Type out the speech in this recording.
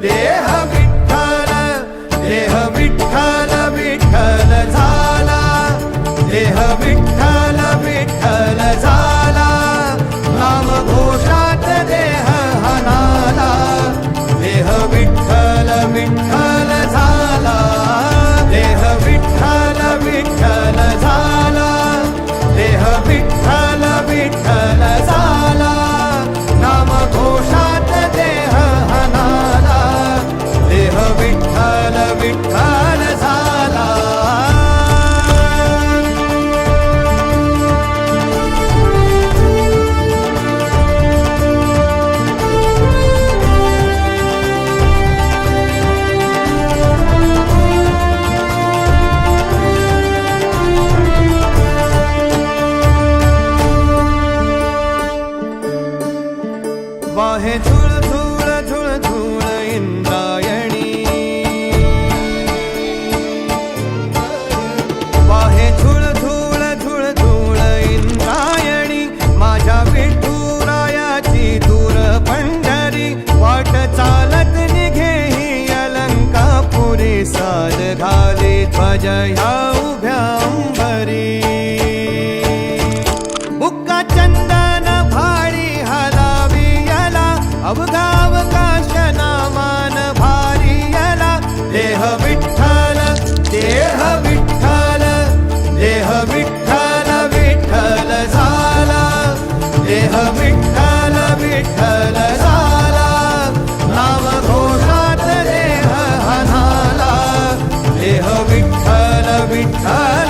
Derrama. आहे झुळ झुळ झुळ झुळ इंद्रायणी. आहे झुळ झुळ झुळ झुळ इंद्रायणी. माझ्या विठुरायाची दूर पंढरी. वाट चालत निघे ही अलंकापुरी. साज घाले ध्वज ह्या விட்டால்